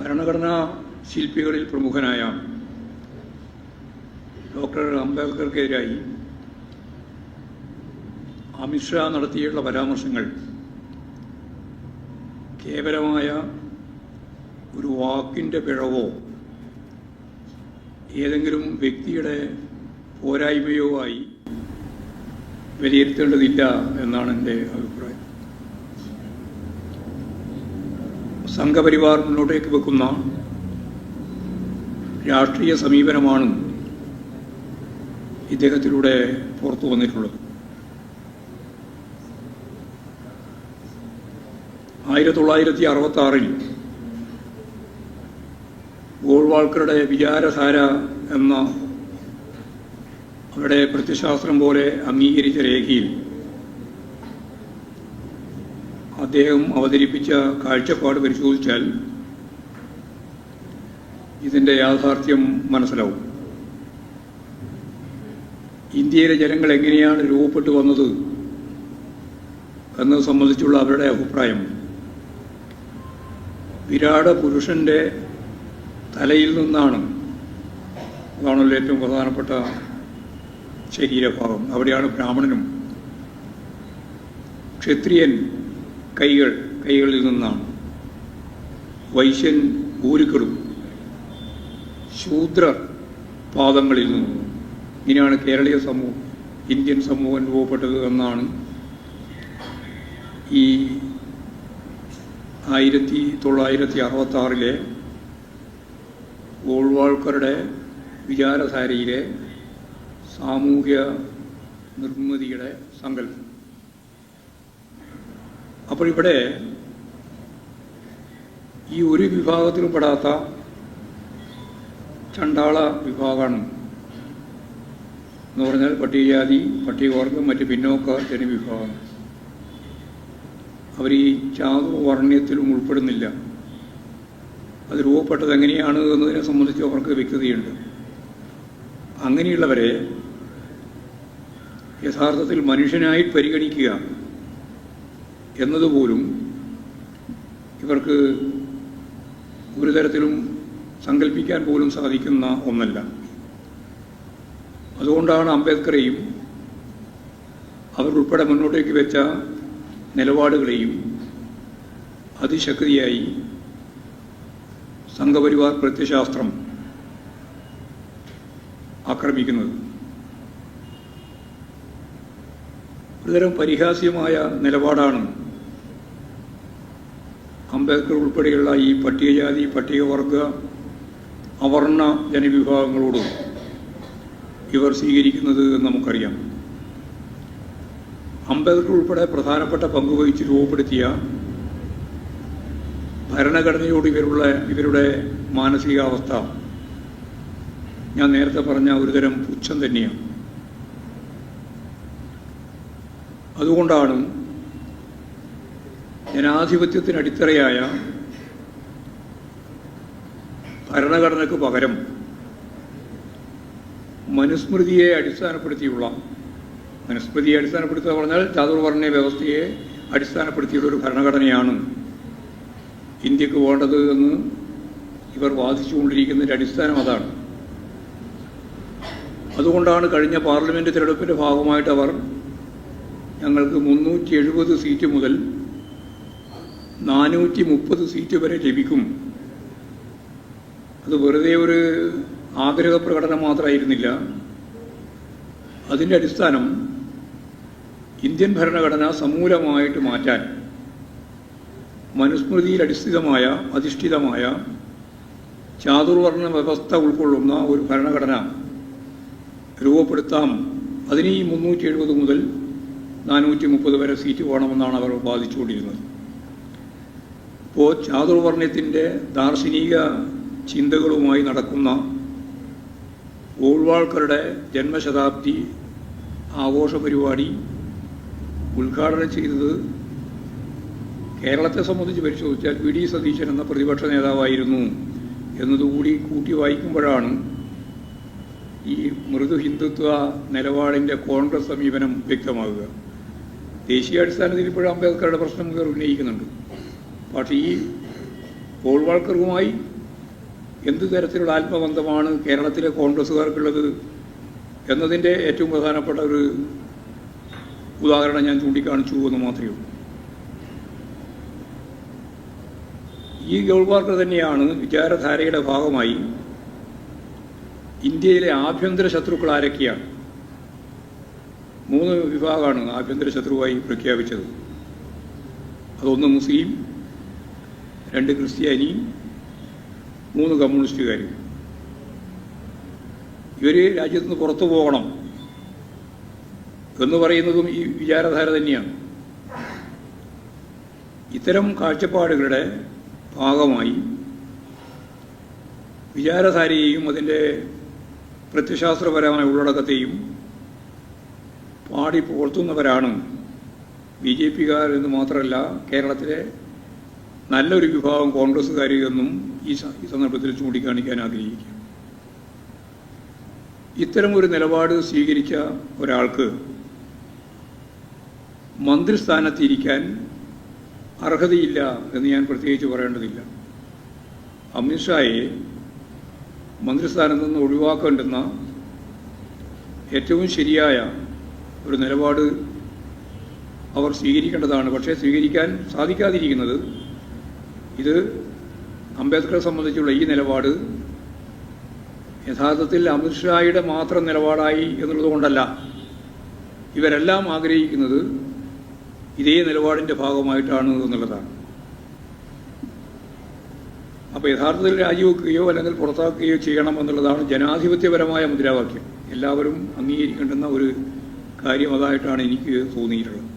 ഭരണഘടനാ ശില്പികളിൽ പ്രമുഖനായ ഡോക്ടർ അംബേദ്കർക്കെതിരായി അമിത്ഷാ നടത്തിയിട്ടുള്ള പരാമർശങ്ങൾ കേവലമായ ഒരു വാക്കിന്റെ പിഴവോ ഏതെങ്കിലും വ്യക്തിയുടെ പോരായ്മയോ ആയി വിലയിരുത്തേണ്ടതില്ല എന്നാണ് എന്റെ അഭിപ്രായം. സംഘപരിവാർ മുന്നോട്ടേക്ക് വെക്കുന്ന രാഷ്ട്രീയ സമീപനമാണ് ഇദ്ദേഹത്തിലൂടെ പുറത്തു വന്നിട്ടുള്ളത്. ആയിരത്തി തൊള്ളായിരത്തി അറുപത്തി ആറിൽ ഗോൾവാൾക്കറുടെ വിചാരധാര എന്ന അവിടെ പ്രത്യശാസ്ത്രം പോലെ അംഗീകരിച്ച രേഖയിൽ അദ്ദേഹം അവതരിപ്പിച്ച കാഴ്ചപ്പാട് പരിശോധിച്ചാൽ ഇതിന്റെ യാഥാർത്ഥ്യം മനസ്സിലാവും. ഇന്ത്യയിലെ ജനങ്ങൾ എങ്ങനെയാണ് രൂപപ്പെട്ടു വന്നത് എന്നത് സംബന്ധിച്ചുള്ള അവരുടെ അഭിപ്രായം. വിരാട പുരുഷന്റെ തലയിൽ നിന്നാണ് അതാണല്ലോ ഏറ്റവും പ്രധാനപ്പെട്ട ശരീരഭാഗം. അവിടെയാണ് ബ്രാഹ്മണനും ക്ഷത്രിയൻ കൈകൾ കൈകളിൽ നിന്നാണ്. വൈശ്യൻ ഊരുക്കളും ശൂദ്ര പാദങ്ങളിൽ നിന്നും. ഇങ്ങനെയാണ് കേരളീയ സമൂഹം ഇന്ത്യൻ സമൂഹം രൂപപ്പെട്ടത് എന്നാണ് ഈ ആയിരത്തി തൊള്ളായിരത്തി അറുപത്തി ആറിലെ ഗോൾവാൾക്കറുടെ വിചാരധാരയിലെ സാമൂഹ്യ നിർമ്മിതിയുടെ സങ്കല്പം. അപ്പോൾ ഇവിടെ ഈ ഒരു വിഭാഗത്തിലും പെടാത്ത ചണ്ടാള വിഭാഗമാണ്. എന്ന് പറഞ്ഞാൽ പട്ടികജാതി പട്ടികവർഗം മറ്റ് പിന്നോക്ക ജനവിഭാഗം. അവർ ഈ ചാതുർവർണയത്തിലും ഉൾപ്പെടുന്നില്ല. അത് രൂപപ്പെട്ടത് എങ്ങനെയാണ് എന്നതിനെ സംബന്ധിച്ച് അവർക്ക് വ്യക്തതയുണ്ട്. അങ്ങനെയുള്ളവരെ യഥാർത്ഥത്തിൽ മനുഷ്യനായി പരിഗണിക്കുക എന്നതുപോലും ഇവർക്ക് ഒരു തരത്തിലും സങ്കല്പിക്കാൻ പോലും സാധിക്കുന്ന ഒന്നല്ല. അതുകൊണ്ടാണ് അംബേദ്കറെയും അവരുൾപ്പെടെ മുന്നോട്ടേക്ക് വെച്ച നിലപാടുകളെയും അതിശക്തിയായി സംഘപരിവാർ പ്രത്യശാസ്ത്രം ആക്രമിക്കുന്നത്. ഒരുതരം പരിഹാസ്യമായ നിലപാടാണ് അംബേദ്കർ ഉൾപ്പെടെയുള്ള ഈ പട്ടികജാതി പട്ടികവർഗ അവർണ ജനവിഭാഗങ്ങളോട് ഇവർ സ്വീകരിക്കുന്നത് നമുക്കറിയാം. അംബേദ്കർ ഉൾപ്പെടെ പ്രധാനപ്പെട്ട പങ്കുവഹിച്ച് രൂപപ്പെടുത്തിയ ഭരണഘടനയോട് ഇവരുള്ള ഇവരുടെ മാനസികാവസ്ഥ ഞാൻ നേരത്തെ പറഞ്ഞ ഒരുതരം പുച്ഛം തന്നെയാണ്. അതുകൊണ്ടാണ് ജനാധിപത്യത്തിന് അടിത്തറയായ ഭരണഘടനയ്ക്ക് പകരം മനുസ്മൃതിയെ അടിസ്ഥാനപ്പെടുത്തിയുള്ള മനുസ്മൃതിയെ അടിസ്ഥാനപ്പെടുത്തുക പറഞ്ഞാൽ ചാതുർവർണ വ്യവസ്ഥയെ അടിസ്ഥാനപ്പെടുത്തിയുള്ള ഒരു ഭരണഘടനയാണ് ഇന്ത്യയ്ക്ക് വേണ്ടത് എന്ന് ഇവർ വാദിച്ചുകൊണ്ടിരിക്കുന്നതിന്റെ അടിസ്ഥാനം അതാണ്. അതുകൊണ്ടാണ് കഴിഞ്ഞ പാർലമെന്റ് തിരഞ്ഞെടുപ്പിന്റെ ഭാഗമായിട്ട് അവർ ഞങ്ങൾക്ക് മുന്നൂറ്റി എഴുപത് സീറ്റ് മുതൽ നാനൂറ്റി മുപ്പത് സീറ്റ് വരെ ലഭിക്കും. അത് വെറുതെ ഒരു ആഗ്രഹ പ്രകടനം മാത്രമായിരുന്നില്ല അതിന്റെ അടിസ്ഥാനം ഇന്ത്യൻ ഭരണഘടന സമൂലമായിട്ട് മാറ്റാൻ മനുസ്മൃതിയിൽ അടിസ്ഥിതമായ അധിഷ്ഠിതമായ ചാതുർവർണ വ്യവസ്ഥ ഉൾക്കൊള്ളുന്ന ഒരു ഭരണഘടന രൂപപ്പെടുത്താം. അതിന് ഈ മുന്നൂറ്റി എഴുപത് മുതൽ നാനൂറ്റി മുപ്പത് വരെ സീറ്റ് വേണമെന്നാണ് അവർ വാദിച്ചുകൊണ്ടിരുന്നത്. ഇപ്പോൾ ചാതുർവർണയത്തിന്റെ ദാർശനിക ചിന്തകളുമായി നടക്കുന്ന ഗോൾവാൾക്കറുടെ ജന്മശതാബ്ദി ആഘോഷ പരിപാടി ഉദ്ഘാടനം ചെയ്തത് കേരളത്തെ സംബന്ധിച്ച് പരിശോധിച്ചാൽ വി ഡി സതീശൻ എന്ന പ്രതിപക്ഷ നേതാവായിരുന്നു എന്നതുകൂടി കൂട്ടി വായിക്കുമ്പോഴാണ് ഈ മൃദു ഹിന്ദുത്വ നിലപാടിന്റെ കോൺഗ്രസ് സമീപനം വ്യക്തമാകുക. ദേശീയ അടിസ്ഥാനത്തിൽ ഇപ്പോഴും അംബേദ്കറുടെ പ്രശ്നം ഉന്നയിക്കുന്നുണ്ട്. പക്ഷേ ഈ ഗോൾവാൾക്കറുമായി എന്ത് തരത്തിലുള്ള ആത്മബന്ധമാണ് കേരളത്തിലെ കോൺഗ്രസ്സുകാർക്കുള്ളത് എന്നതിന്റെ ഏറ്റവും പ്രധാനപ്പെട്ട ഒരു ഉദാഹരണം ഞാൻ ചൂണ്ടിക്കാണിച്ചു എന്ന് മാത്രമേ ഉള്ളൂ. ഈ ഗൗൾവാർക്കർ തന്നെയാണ് വിചാരധാരയുടെ ഭാഗമായി ഇന്ത്യയിലെ ആഭ്യന്തര ശത്രുക്കൾ ആരൊക്കെയാണ്? മൂന്ന് വിഭാഗമാണ് ആഭ്യന്തര ശത്രുവായി പ്രഖ്യാപിച്ചത്. അതൊന്ന് മുസ്ലിം രണ്ട് ക്രിസ്ത്യാനിയും മൂന്ന് കമ്മ്യൂണിസ്റ്റുകാർ ഇവർ രാജ്യത്ത് നിന്ന് പുറത്തു പോകണം എന്ന് പറയുന്നതും ഈ വിചാരധാര തന്നെയാണ്. ഇത്തരം കാഴ്ചപ്പാടുകളുടെ ഭാഗമായി വിചാരധാരയെയും അതിന്റെ പ്രത്യശാസ്ത്രപരമായ ഉള്ളടക്കത്തെയും പാടി പുകഴ്ത്തുന്നവരാണ് ബി ജെ പിക്കാർ എന്ന് മാത്രമല്ല കേരളത്തിലെ നല്ലൊരു വിഭാഗം സ- ഈ സന്ദർഭത്തിൽ ചൂണ്ടിക്കാണിക്കാൻ ആഗ്രഹിക്കുക ഇത്തരം ഒരു നിലപാട് സ്വീകരിച്ച ഒരാൾക്ക് മന്ത്രിസ്ഥാനത്തിരിക്കാൻ അർഹതയില്ല എന്ന് ഞാൻ പ്രത്യേകിച്ച് പറയേണ്ടതില്ല. അമിത്ഷായെ മന്ത്രിസ്ഥാനത്ത് നിന്ന് ഒഴിവാക്കേണ്ടുന്ന ഏറ്റവും ശരിയായ ഒരു നിലപാട് അവർ സ്വീകരിക്കേണ്ടതാണ്. പക്ഷേ സ്വീകരിക്കാൻ സാധിക്കാതിരിക്കുന്നത് ഇത് അംബേദ്കറെ സംബന്ധിച്ചുള്ള ഈ നിലപാട് യഥാർത്ഥത്തിൽ അമിത്ഷായുടെ മാത്രം നിലപാടായി എന്നുള്ളത് കൊണ്ടല്ല. ഇവരെല്ലാം ആഗ്രഹിക്കുന്നത് ഇതേ നിലപാടിന്റെ ഭാഗമായിട്ടാണ് എന്നുള്ളതാണ്. അപ്പോൾ യഥാർത്ഥത്തിൽ രാജിവെക്കുകയോ അല്ലെങ്കിൽ പുറത്താക്കുകയോ ചെയ്യണം എന്നുള്ളതാണ് ജനാധിപത്യപരമായ മുദ്രാവാക്യം. എല്ലാവരും അംഗീകരിക്കേണ്ടുന്ന ഒരു കാര്യം അതായിട്ടാണ് എനിക്ക് തോന്നിയിട്ടുള്ളത്.